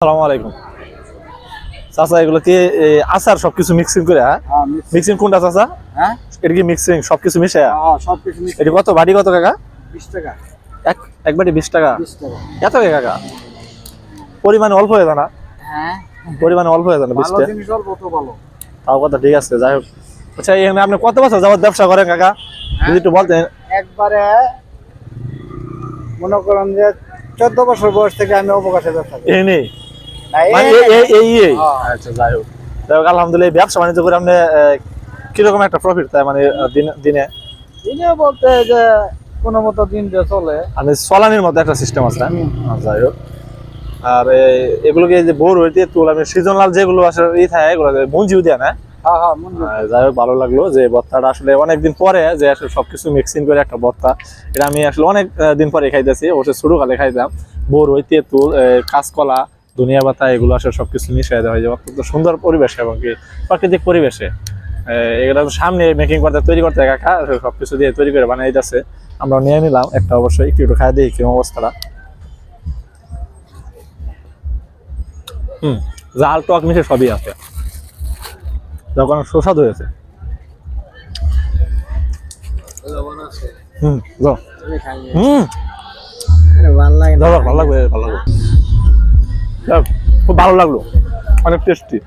আসসালামু আলাইকুম। চাচা এগুলো কি আচার সবকিছু মিক্সিং করে হ্যাঁ? হ্যাঁ মিক্সিং কোনটা চাচা? হ্যাঁ? এটা কি মিক্সিং সবকিছু মিশে? হ্যাঁ সব কিছু এটা কত? বাড়ি কত কাকা? বিশ টাকা। এক এক বাটি বিশ টাকা? টাকা। এত কাকা? পরিমাণে অল্প হয়ে না? হ্যাঁ। পরিমাণে অল্প হয়ে না ভালো বিশটা জিনিস অল্প তো ভালো। তাও কথা ঠিক আছে যাই হোক। আচ্ছা এখানে আপনি কত বছর যাবত ব্যবসা করেন কাকা? যদি একটু বলতেন। একবারে মনে করেন যে চোদ্দ বছর বয়স থেকে আমি অবকাশে ব্যবসা করি। এই এই-। আচ্ছা যাই হোক। যাই হোক আলহামদুলিল্লাহ ব্যবসা বাণিজ্য করে আপনি কীরকম একটা প্রফিট তাই মানে দিনে দিনে? দিনে বলতে যে কোনো মতো দিন যে চলে। মানে চলানির একটা সিস্টেম আছে। আহ, যাই হোক। আর এগুলোকে যে বোর হইতে তুল আমি সিজনাল যেগুলো আসলে ই থাকে এগুলো মঞ্জিও দেয় না? হ্যাঁ হ্যাঁ যাই হোক ভালো লাগল যে ভর্তাটা আসলে অনেকদিন পরে যে আসলে সবকিছু মিক্সিং করে একটা ভর্তা এটা আমি আসলে অনেক দিন পরে খাইতেছি অবশ্যই শুরু কালে খাইতাম। বোর হই তেঁতুল আহ, কাঁচকলা দুনিয়া পাতা এগুলো আসলে সবকিছু মিশিয়ে দেওয়া হয় যে অত্যন্ত সুন্দর পরিবেশ এবং কি প্রাকৃতিক পরিবেশে। এগুলো তো সামনে মেকিং করতে তৈরি করতে একা সব কিছু দিয়ে তৈরি করে বানাই যাচ্ছে আমরা নিয়ে নিলাম একটা অবশ্যই একটু একটু খাই দিই কেমন অবস্থাটা। হুম জাল টক মিশে সবই আছে। যখন সুস্বাদু হয়েছে। হুম হুম। ভালো লাগে যাও ভালো লাগবে ভালো লাগবে খুব ভালো লাগল। অনেক টেস্টি